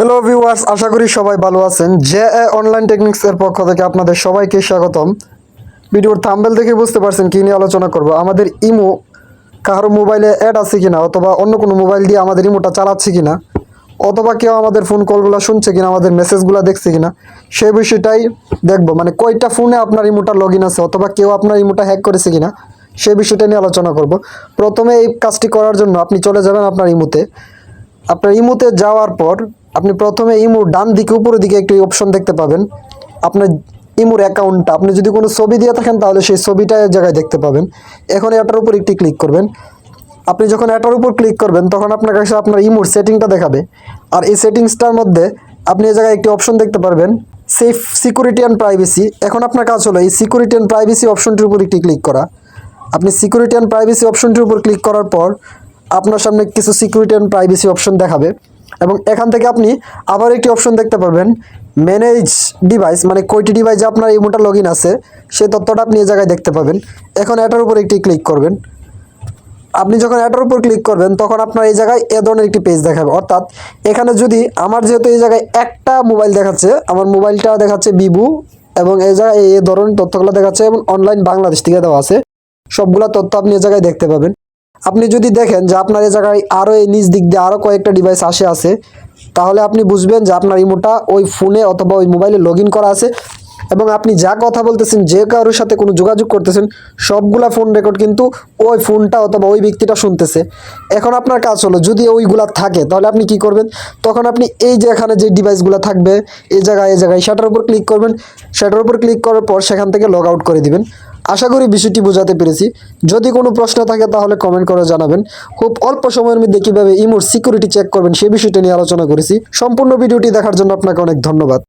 Hello viewers আশা করি সবাই ভালো আছেন। জে এ অনলাইন টেকনিক্স এর পক্ষ থেকে আপনাদের সবাইকে স্বাগতম। ভিডিওর থাম্বেল দেখে বুঝতে পারছেন কী নিয়ে আলোচনা করব। আমাদের ইমো কারও মোবাইলে অ্যাড আছে কিনা, অথবা অন্য কোনো মোবাইল দিয়ে আমাদের ইমোটা চালাচ্ছে কিনা, অথবা কেউ আমাদের ফোন কলগুলো শুনছে কিনা, আমাদের মেসেজগুলো দেখছে কিনা সেই বিষয়টাই দেখব। মানে কয়টা ফোনে আপনার ইমোটা লগ ইন আছে, অথবা কেউ আপনার ইমোটা হ্যাক করেছে কিনা সেই বিষয়টা নিয়ে আলোচনা করব। প্রথমে এই কাজটি করার জন্য আপনি চলে যাবেন আপনার ইমোতে। আপনার ইমোতে যাওয়ার পর আপনি প্রথমে ইমোর ডান দিকে, উপরের দিকে একটি অপশন দেখতে পাবেন। আপনার ইমোর অ্যাকাউন্টটা আপনি যদি কোনো ছবি দিয়ে থাকেন, তাহলে সেই ছবিটা জায়গায় দেখতে পাবেন। এখন এটার উপর একটি ক্লিক করবেন। আপনি যখন এটার উপর ক্লিক করবেন, তখন আপনার কাছে আপনার ইমোর সেটিংটা দেখাবে। আর এই সেটিংসটার মধ্যে আপনি এই জায়গায় একটি অপশন দেখতে পারবেন সেফ সিকিউরিটি অ্যান্ড প্রাইভেসি এখন আপনার কাজ হলো, এই সিকিউরিটি অ্যান্ড প্রাইভেসি অপশনটির উপর একটি ক্লিক করা। আপনি সিকিউরিটি অ্যান্ড প্রাইভেসি অপশনটির উপর ক্লিক করার পর, আপনার সামনে কিছু সিকিউরিটি অ্যান্ড প্রাইভেসি অপশন দেখাবে। এবং এখান থেকে আপনি আবার একটি অপশন দেখতে পাবেন ম্যানেজ ডিভাইস মানে কয়টি ডিভাইসে আপনার এই মোটা লগ আছে, সেই তথ্যটা আপনি এই জায়গায় দেখতে পাবেন। এখন এটার উপর একটি ক্লিক করবেন। আপনি যখন এটার উপর ক্লিক করবেন, তখন আপনার এই জায়গায় এ ধরনের একটি পেজ দেখাবে। অর্থাৎ এখানে যদি আমার যেহেতু এই জায়গায় একটা মোবাইল দেখাচ্ছে, আমার মোবাইলটা দেখাচ্ছে বিভু এবং এই জায়গায় এই ধরনের তথ্যগুলো দেখাচ্ছে এবং অনলাইন বাংলাদেশ থেকে দেওয়া আছে, সবগুলো তথ্য আপনি এই জায়গায় দেখতে পাবেন। আপনি যদি দেখেন যে আপনার এই জায়গায় আরও এই নিচ দিক দিয়ে আরও কয়েকটা ডিভাইস আসে আছে তাহলে আপনি বুঝবেন যে আপনার ইমোটা ওই ফোনে অথবা ওই মোবাইলে লগ করা আছে এবং আপনি যা কথা বলতেছেন, যে কারোর সাথে কোনো যোগাযোগ করতেছেন, সবগুলা ফোন রেকর্ড কিন্তু ওই ফোনটা অথবা ওই ব্যক্তিটা শুনতেছে। এখন আপনার কাজ হলো, যদি ওইগুলা থাকে, তাহলে আপনি কি করবেন? তখন আপনি এই যে এখানে যে ডিভাইসগুলো থাকবে, এই জায়গায় এই জায়গায় সেটার উপর ক্লিক করবেন। সেটার উপর ক্লিক করার পর সেখান থেকে লগ আউট করে দিবেন। আশা করি বিষয়টি বোঝাতে পেরেছি। যদি কোনো প্রশ্ন থাকে তাহলে কমেন্ট করে জানাবেন। খুব অল্প সময়ের মধ্যে কীভাবে ইমোর সিকিউরিটি চেক করবেন সেই বিষয়টি নিয়ে আলোচনা করেছি। সম্পূর্ণ ভিডিওটি দেখার জন্য আপনাকে অনেক ধন্যবাদ।